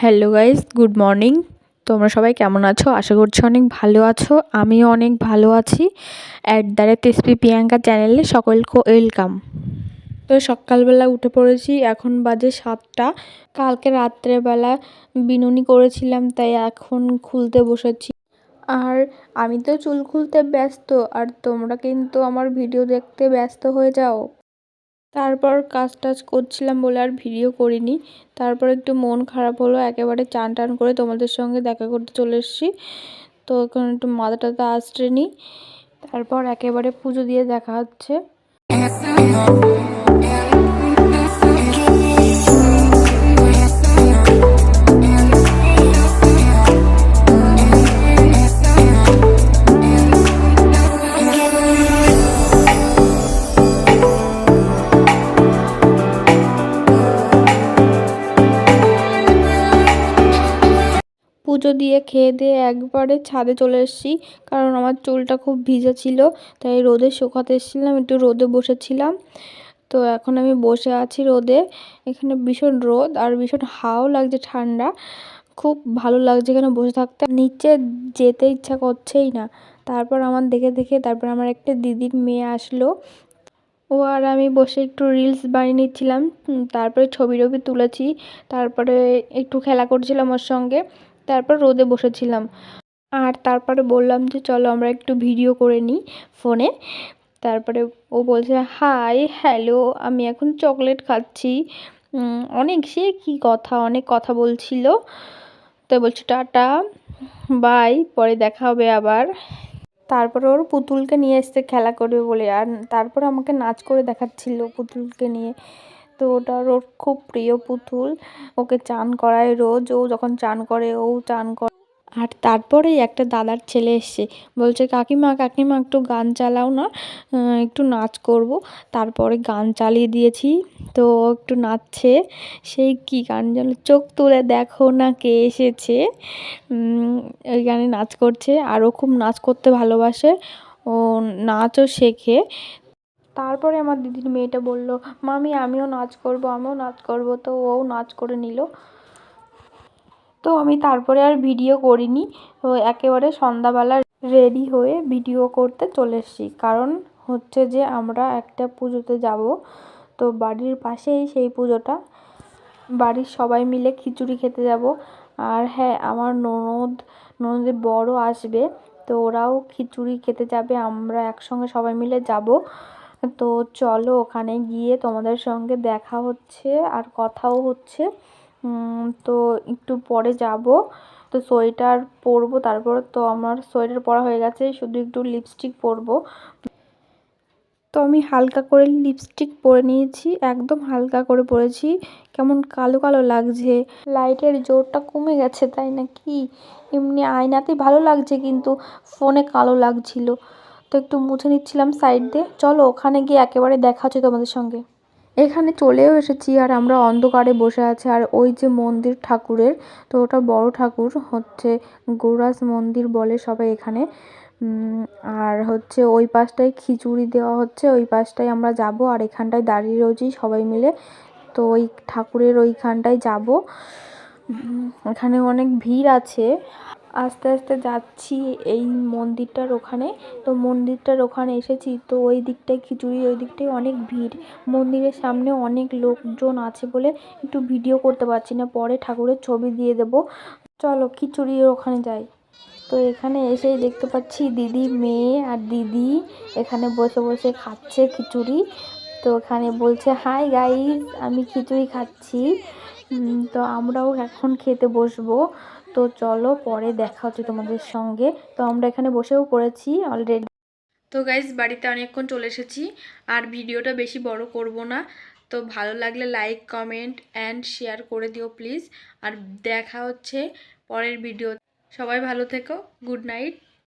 Hello guys good morning তোমরা সবাই কেমন আছো? আশা করছি অনেক ভালো আছো। আমিও অনেক ভালো আছি। At the rate SP Priyanka চ্যানেলে সকলকে ওয়েলকাম তো সকালবেলা উঠে পড়েছি, এখন বাজে সাতটা। কালকে রাত্রেবেলা বিনুনি করেছিলাম, তাই এখন খুলতে বসেছি। আর আমি তো চুল খুলতে ব্যস্ত, আর তোমরা কিন্তু আমার ভিডিও দেখতে ব্যস্ত হয়ে যাও। তারপর কাজ টাজ করছিলাম বলে আর ভিডিও করিনি। তারপর একটু মন খারাপ হলো, একেবারে চান টান করে তোমাদের সঙ্গে দেখা করতে চলে এসেছি। তো এখন একটু মাথা টাথা আসছে নি তারপর একেবারে পুজো দিয়ে দেখা হচ্ছে। পুজো দিয়ে খেয়ে দিয়ে একবারে ছাদে চলে এসেছি। কারণ আমার চুলটা খুব ভিজে ছিল, তাই রোদে শুকাতে এসেছিলাম, একটু রোদে বসেছিলাম। তো এখন আমি বসে আছি রোদে। এখানে ভীষণ রোদ আর ভীষণ হাওয়াও লাগছে ঠান্ডা। খুব ভালো লাগছে এখানে বসে থাকতে। নিচে যেতে ইচ্ছা করছেই না। তারপর আমার দেখে দেখে, তারপর আমার একটা দিদির মেয়ে আসলো। ও আর আমি বসে একটু রিলস বানিয়ে নিচ্ছিলাম। তারপরে ছবি টবি তুলেছি। তারপরে একটু খেলা করছিলাম ওর সঙ্গে। তারপর রোদে বসেছিলাম। আর তারপরে বললাম যে, চলো আমরা একটু ভিডিও করে নিই ফোনে। তারপরে ও বলছে, হাই, হ্যালো, আমি এখন চকলেট খাচ্ছি। অনেক সে কি কথা, অনেক কথা বলছিল। তাই বলছে, টাটা, বাই, পরে দেখা হবে আবার। তারপর ওর পুতুলকে নিয়ে এসছে খেলা করবে বলে, আর তারপর আমাকে নাচ করে দেখাচ্ছিল পুতুলকে নিয়ে। তো ওটা ওর খুব প্রিয় পুতুল। ওকে চান করায় রোজ। ও যখন চান করে, ও চান করে আর তারপরেই একটা দাদার ছেলে এসছে। বলছে, কাকিমা কাকিমা, একটু গান চালাও না। একটু নাচ করব। তারপরে গান চালিয়ে দিয়েছি। তো একটু নাচছে। সেই কি গান যেন চোখ তুলে দেখো না কে এসেছে। ওই গানে নাচ করছে। আরও খুব নাচ করতে ভালোবাসে। ও নাচও শেখে। তারপরে আমার দিদির মেয়েটা বলল, মামি, আমিও নাচ করব, আমিও নাচ করব। তো ও নাচ করে নিল। তো আমি তারপরে আর ভিডিও করিনি। তো একেবারে সন্ধ্যাবেলা রেডি হয়ে ভিডিও করতে চলে এসেছি। কারণ হচ্ছে যে আমরা একটা পুজোতে যাব। তো বাড়ির পাশেই সেই পুজোটা। বাড়ির সবাই মিলে খিচুড়ি খেতে যাব। আর হ্যাঁ আমার ননদ, ননদের বড় আসবে। তো ওরাও খিচুড়ি খেতে যাবে। আমরা একসঙ্গে সবাই মিলে যাব। তো চলো ওখানে গিয়ে তোমাদের সঙ্গে দেখা হচ্ছে আর কথাও হচ্ছে। তো একটু পরে যাব। তো সোয়েটার পরবো, তারপর তো আমার সোয়েটার পরা হয়ে গেছে, শুধু একটু লিপস্টিক পরবো। তো আমি হালকা করে লিপস্টিক পরে নিয়েছি, একদম হালকা করে পরেছি। কেমন কালো কালো লাগছে। লাইটের জোরটা কমে গেছে তাই না কি এমনি আয়নাতে ভালো লাগছে কিন্তু ফোনে কালো লাগছিল। তো একটু মুছে নিচ্ছিলাম সাইড দিয়ে। চলো, ওখানে গিয়ে একেবারে দেখা হচ্ছে তোমাদের সঙ্গে। এখানে চলেও এসেছি আর আমরা অন্ধকারে বসে আছি। আর ওই যে মন্দির ঠাকুরের, তো ওটা বড় ঠাকুর, হচ্ছে গৌরাজ মন্দির বলে সবাই এখানে। আর হচ্ছে ওই পাশটায় খিচুড়ি দেওয়া হচ্ছে, ওই পাশটায় আমরা যাব। আর এখানটায় দাঁড়িয়ে রয়েছি সবাই মিলে। তো ওই ঠাকুরের ওইখানটায় যাব। এখানে অনেক ভিড় আছে। আস্তে আস্তে যাচ্ছি এই মন্দিরটার ওখানে। তো মন্দিরটার ওখানে এসেছি। তো ওই দিকটায় খিচুড়ি, ওই দিকটায় অনেক ভিড়। মন্দিরের সামনে অনেক লোকজন আছে বলে একটু ভিডিও করতে পারছি না। পরে ঠাকুরের ছবি দিয়ে দেব। চলো খিচুড়ির ওখানে যাই। তো এখানে এসেই দেখতে পাচ্ছি দিদি, মেয়ে আর দিদি এখানে বসে বসে খাচ্ছে খিচুড়ি। তো এখানে বলছে, হাই গাইজ আমি খিচুড়ি খাচ্ছি। তো আমরাও এখন খেতে বসবো। তো চলো পরে দেখা হচ্ছে তোমাদের সঙ্গে। তো আমরা এখানে বসেও পড়েছি অলরেডি তো গাইজ বাড়িতে অনেকক্ষণ চলে এসেছি। আর ভিডিওটা বেশি বড় করব না। তো ভালো লাগলে লাইক কমেন্ট অ্যান্ড শেয়ার করে দিও প্লিজ আর দেখা হচ্ছে পরের ভিডিও সবাই ভালো থেকো। Good night